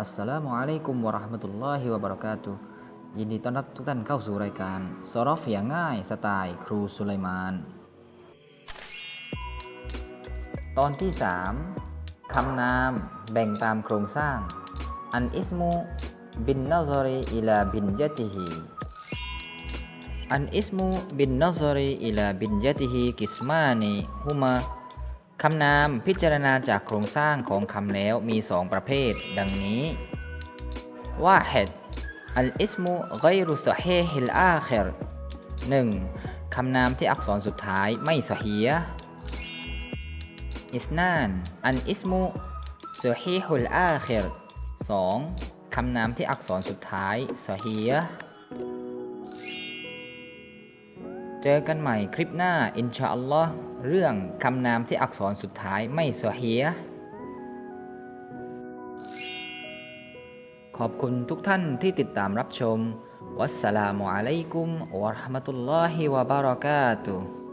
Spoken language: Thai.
อัสสลามุอะลัยกุมวะเราะห์มะตุลลอฮิวะบะเราะกาตุยินดีต้อนรับทุกท่านเข้าสู่รายการซอรอฟอย่างง่ายสไตล์ครูสุไลมาน ตอนที่ 3 คำนามแบ่งตามโครงสร้าง อันอิสมูบินนัซรีอิลาบินยะติฮีอันอิสมูบินนัซรีอิลาบินยะติฮีกิสมานีฮุมา คำนามพิจารณาจากโครงสร้างของคำแล้วมีสองประเภท ดังนี้ว่าเหตุอัลอิสมูไกรุสฮีฮิลอาคิรหนึ่งคำนามที่อักษรสุดท้ายไม่สฮียอิสนานอันอิสมุซอฮีฮุลอาคิรสองคำนามที่อักษรสุดท้ายซอฮีย เจอกันใหม่คลิปหน้าอินชาอัลลอฮ์เรื่องคำนามที่อักษรสุดท้ายไม่เสฮียขอบคุณทุกท่านที่ติดตามรับชม วัสสลามุอะลัยกุมวะราะห์มะตุลลอฮิวะบะเราะกาตุฮ์